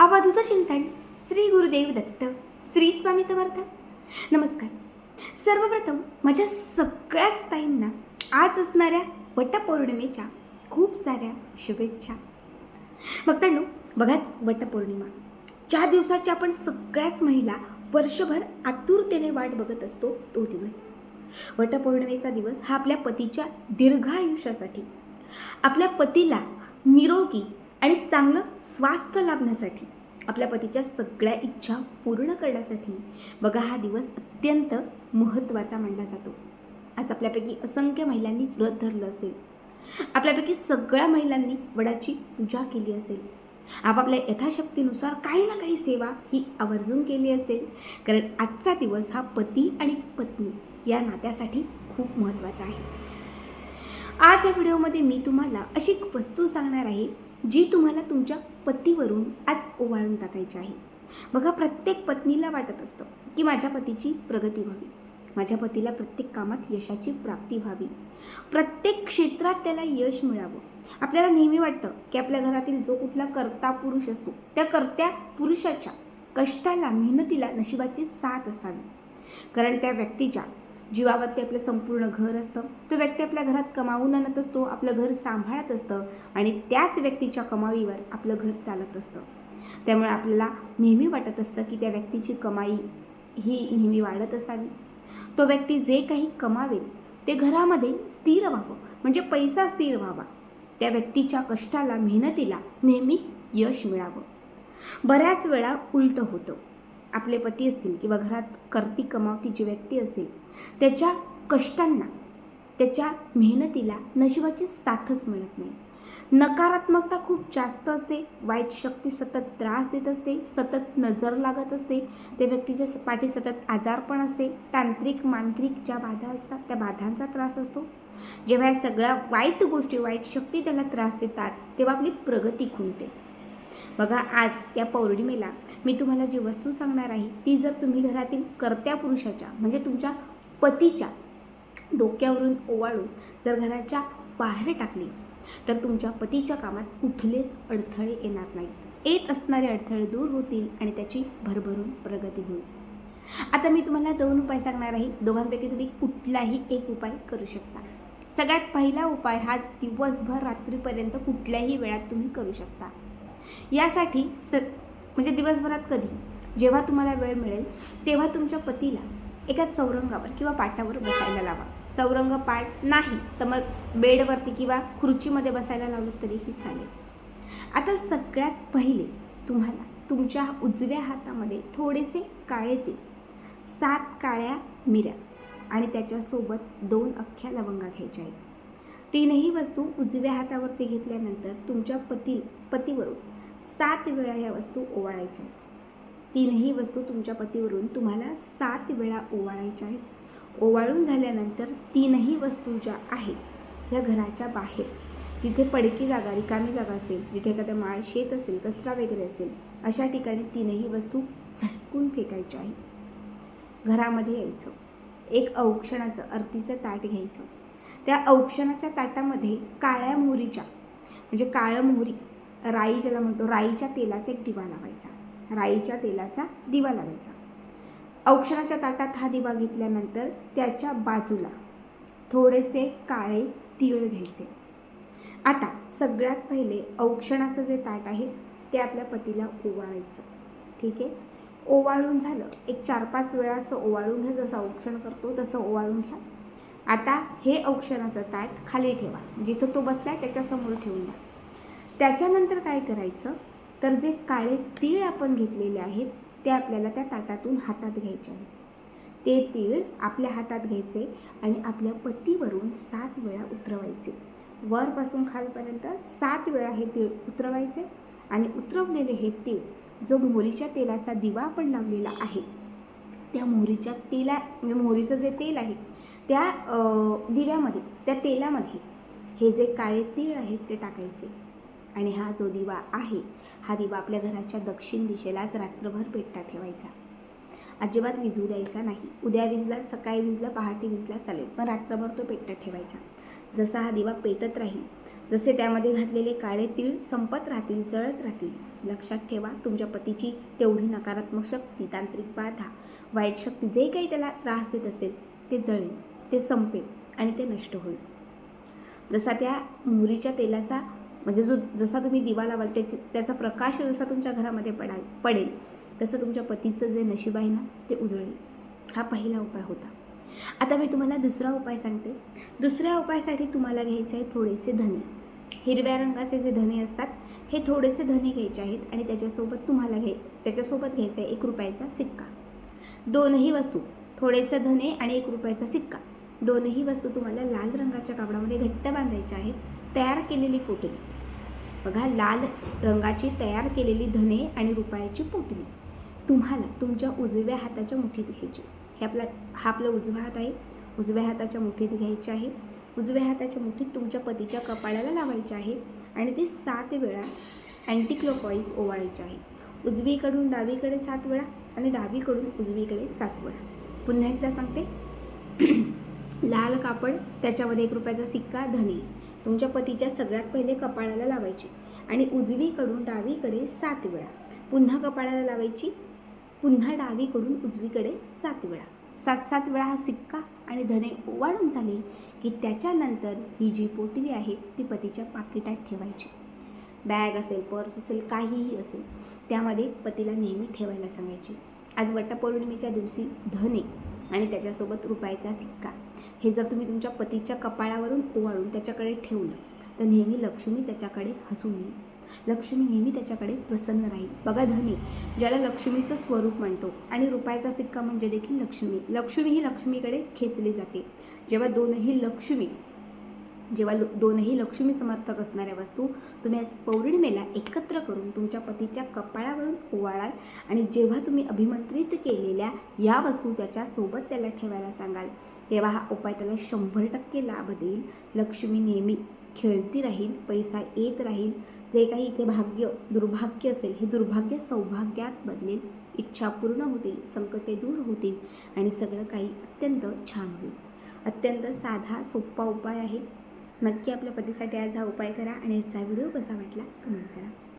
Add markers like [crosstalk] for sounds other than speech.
अवधूत चिंतन श्री गुरुदेव दत्त श्री स्वामी समर्थ. नमस्कार. सर्वप्रथम माझ्या सगळ्याच ताईंना आज असणाऱ्या वटपौर्णिमेच्या खूप साऱ्या शुभेच्छा. भक्तांनो बघाच वटपौर्णिमा. ज्या दिवसाची आपण सगळ्याच महिला वर्षभर आतुरतेने वाट बघत असतो तो दिवस. वटपौर्णिमेचा दिवस हा आपल्या पतीच्या दीर्घायुष्यासाठी. आपल्या पतीला निरोगी आणि चांगलं स्वास्थ्य लाभण्यासाठी आपल्या पतीच्या सगळ्या इच्छा पूर्ण करण्यासाठी बघा हा दिवस अत्यंत महत्त्वाचा मानला जातो. आज आपल्यापैकी असंख्य महिलांनी व्रत धरलं असेल. आपल्यापैकी सगळ्या महिलांनी वडाची पूजा केली असेल. आपापल्या यथाशक्तीनुसार काही ना काही सेवा ही आवर्जून केली असेल. कारण आजचा दिवस हा पती आणि पत्नी या नात्यासाठी खूप महत्त्वाचा आहे. आज या व्हिडिओमध्ये मी तुम्हाला अशी एक वस्तू सांगणार आहे जी तुम्हाला तुमच्या पतीवरून आज ओवाळून टाकायची आहे. बघा प्रत्येक पत्नीला वाटत असतं की माझ्या पतीची प्रगती व्हावी. माझ्या पतीला प्रत्येक कामात यशाची प्राप्ती व्हावी. प्रत्येक क्षेत्रात त्याला यश मिळावं. आपल्याला नेहमी वाटतं की आपल्या घरातील जो कुठला कर्ता पुरुष असतो त्या कर्त्या पुरुषाच्या कष्टाला मेहनतीला नशिबाची साथ असावी. कारण त्या व्यक्तीच्या जीवावरती आपलं संपूर्ण घर असतं. तो व्यक्ती आपल्या घरात कमावून आणत असतो आपलं घर सांभाळत असतं आणि त्याच व्यक्तीच्या कमाईवर आपलं घर चालत असतं. त्यामुळे आपल्याला नेहमी वाटत असतं की त्या व्यक्तीची कमाई ही नेहमी वाढत असावी. तो व्यक्ती जे काही कमावेल ते घरामध्ये स्थिर व्हावं म्हणजे पैसा स्थिर व्हावा. त्या व्यक्तीच्या कष्टाला मेहनतीला नेहमी यश मिळावं. बऱ्याच वेळा उलटं होतं. आपले पती असतील किंवा घरात करती कमावती जी व्यक्ती असेल त्याच्या कष्टांना त्याच्या मेहनतीला नशिबाची साथच मिळत नाही. नकारात्मकता खूप जास्त असते वाईट शक्ती सतत त्रास देत असते सतत नजर लागत असते त्या व्यक्तीच्या पाठी सतत आजारपण असते तांत्रिक मांत्रिक ज्या बाधा असतात त्या बाधांचा त्रास असतो. जेव्हा या सगळ्या वाईट गोष्टी वाईट शक्ती त्याला त्रास देतात तेव्हा आपली प्रगती खुंटते. बघा आज या पौर्णिमेला मी तुम्हाला जी वस्तू सांगणार आहे ती जर तुम्ही घरातील कर्त्या पुरुषाच्या म्हणजे तुमच्या पतीच्या डोक्यावरून ओवाळून जर घराच्या बाहेर टाकली तर तुमच्या पतीच्या कामात कुठलेच अडथळे येणार नाहीत. येत असणारे अडथळे दूर होतील आणि त्याची भरभरून प्रगती होईल. आता मी तुम्हाला दोन उपाय सांगणार आहे. दोघांपैकी तुम्ही कुठलाही एक उपाय करू शकता. सगळ्यात पहिला उपाय हाच दिवसभर रात्रीपर्यंत कुठल्याही वेळात तुम्ही करू शकता. यासाठी स म्हणजे दिवसभरात कधी? जेव्हा तुम्हाला वेळ मिळेल तेव्हा तुमच्या पतीला एका चौरंगावर किंवा पाटावर बसायला लावा. चौरंग पाट नाही तर मग बेडवरती किंवा खुर्चीमध्ये बसायला लावलं तरीही चालेल. आता सगळ्यात पहिले तुम्हाला तुमच्या उजव्या हातामध्ये थोडेसे काळे ते सात काळ्या मिऱ्या आणि त्याच्यासोबत दोन अख्ख्या लवंगा घ्यायच्या आहेत. तीनही वस्तू उजव्या हातावरती घेतल्यानंतर तुमच्या पती पतीवरून सात वेळा या वस्तू ओवाळायच्या आहेत. तीनही वस्तू तुमच्या पतीवरून तुम्हाला सात वेळा ओवाळायच्या आहेत. ओवाळून झाल्यानंतर तीनही वस्तू ज्या आहेत ह्या घराच्या बाहेर जिथे पडकी जागा रिकामी जागा असेल जिथे एखादं माळ शेत असेल कचरा वगैरे असेल अशा ठिकाणी तीनही वस्तू झटकून फेकायच्या आहेत. घरामध्ये यायचं. एक औक्षणाचं अर्तीचं ताट घ्यायचं. त्या औक्षणाच्या ताटामध्ये काळ्या मोहरीच्या म्हणजे काळं मोहरी राई ज्याला म्हणतो राईच्या तेलाचा एक दिवा लावायचा. राईच्या तेलाचा दिवा लावायचा. औक्षणाच्या ताटात हा दिवा घेतल्यानंतर त्याच्या बाजूला थोडेसे काळे तीळ घ्यायचे. आता सगळ्यात पहिले औक्षणाचं जे ताट आहे ते आपल्या पतीला ओवाळायचं. ठीक आहे? ओवाळून झालं. एक चार पाच वेळा असं ओवाळून घ्या. जसं औक्षण करतो तसं ओवाळून घ्या. आता हे औक्षणाचं ताट खाली ठेवा. जिथं तो बसला आहे त्याच्यासमोर ठेवून द्या. त्याच्यानंतर काय करायचं? तर जे काळे तीळ आपण घेतलेले आहेत ते आपल्याला त्या ताटातून हातात घ्यायचे आहेत. ते तीळ आपल्या हातात घ्यायचे आणि आपल्या पतीवरून सात वेळा उतरवायचे. वरपासून खालपर्यंत सात वेळा हे तीळ उतरवायचे आणि उतरवलेले हे तीळ जो मोहरीच्या तेलाचा दिवा आपण लावलेला आहे त्या मोहरीच्या तेला म्हणजे मोहरीचं जे तेल आहे त्या दिव्यामध्ये त्या तेलामध्ये हे जे काळे तीळ आहेत ते टाकायचे. आणि हा जो दिवा आहे हा दिवा आपल्या घराच्या दक्षिण दिशेलाच रात्रभर पेटता ठेवायचा. अजिबात विजू द्यायचा नाही. उद्या विजला सकाळी विजला पहाटे विजला चालेल पण रात्रभर तो पेटत ठेवायचा. जसा हा दिवा पेटत राहील जसे त्यामध्ये घातलेले काळे तीळ संपत राहतील जळत राहतील. लक्षात ठेवा तुमच्या पतीची तेवढी नकारात्मक शक्ती तांत्रिक बाधा वाईट शक्ती जे काही त्याला त्रास देत असेल ते जळेल ते संपेल आणि ते नष्ट होईल. जसा त्या मोहरीच्या तेलाचा म्हणजे जो जसा तुम्ही दिवा लावाल त्याची त्याचा प्रकाश जसा तुमच्या घरामध्ये पडाल पडेल तसं तुमच्या पतीचं जे नशीब आहे ना ते उजळेल. हा पहिला उपाय होता. आता मी तुम्हाला दुसरा उपाय सांगते. दुसऱ्या उपायासाठी तुम्हाला घ्यायचे आहे थोडेसे धने. हिरव्या रंगाचे जे धने असतात हे थोडेसे धने घ्यायचे आहेत आणि त्याच्यासोबत तुम्हाला घे त्याच्यासोबत घ्यायचा आहे एक रुपयाचा सिक्का. दोनही वस्तू थोडेसे धने आणि एक रुपयाचा सिक्का. दोनही वस्तू तुम्हाला लाल रंगाच्या कापडामध्ये घट्ट बांधायच्या आहेत तयार केलेली पोटली. बघा लाल रंगाची तयार केलेली धने आणि रुपयाची पोटली. तुम्हाला तुमच्या उजव्या हाताच्या मुठीत घ्यायची. हे आपला हा आपला उजवा हात आहे. उजव्या हाताच्या मुठीत घ्यायचे आहे. उजव्या हाताच्या मुठीत तुमच्या पतीच्या कपाळाला लावायचे आहे आणि ते सात वेळा अँटी क्लॉकवाईज ओवाळायचे आहे. उजवीकडून डावीकडे सात वेळा आणि डावीकडून उजवीकडे सात वेळा. पुन्हा एकदा सांगते. [clears throat] लाल कापड त्याच्यामध्ये एक रुपयाचा सिक्का धने. तुमच्या पतीच्या सगळ्यात पहिले कपाळाला लावायची आणि उजवीकडून डावीकडे सात वेळा. पुन्हा कपाळाला लावायची पुन्हा डावीकडून उजवीकडे सात वेळा. सात सात वेळा हा सिक्का आणि धने ओवाळून झाले की त्याच्यानंतर ही जी पोटली आहे ती पतीच्या पाकिटात ठेवायची. बॅग असेल पर्स असेल काहीही असेल त्यामध्ये पतीला नेहमी ठेवायला सांगायची. आज वटपौर्णिमेच्या दिवशी धने आणि त्याच्यासोबत रुपयाचा सिक्का हे जर तुम्ही तुमच्या पतीच्या कपाळावरून ओवाळून त्याच्याकडे ठेवलं तर नेहमी लक्ष्मी त्याच्याकडे हसून येईल. लक्ष्मी नेहमी त्याच्याकडे प्रसन्न राहील. बघा धनी ज्याला लक्ष्मीचं स्वरूप म्हणतो आणि रुपयाचा सिक्का म्हणजे देखील लक्ष्मी. लक्ष्मी ही लक्ष्मीकडे खेचली जाते. जेव्हा दोनही लक्ष्मी जेव्हा लो- दोनही लक्ष्मी समर्थक असणाऱ्या वस्तू तुम्ही आज पौर्णिमेला एकत्र करून तुमच्या पतीच्या कपाळावरून ओवाळाल आणि जेव्हा तुम्ही अभिमंत्रित केलेल्या या वस्तू त्याच्यासोबत त्याला ठेवायला सांगाल तेव्हा हा उपाय त्याला शंभर टक्के लाभ देईल. लक्ष्मी नेहमी खेळती राहील पैसा येत राहील. जे काही इथे भाग्य दुर्भाग्य असेल हे दुर्भाग्य सौभाग्यात बदलेल. इच्छा पूर्ण होतील संकटे दूर होतील आणि सगळं काही अत्यंत छान होईल. अत्यंत साधा सोपा उपाय आहे. नक्की आपल्या पतीसाठी आज हा उपाय करा आणि याचा व्हिडिओ कसा वाटला कमेंट करा.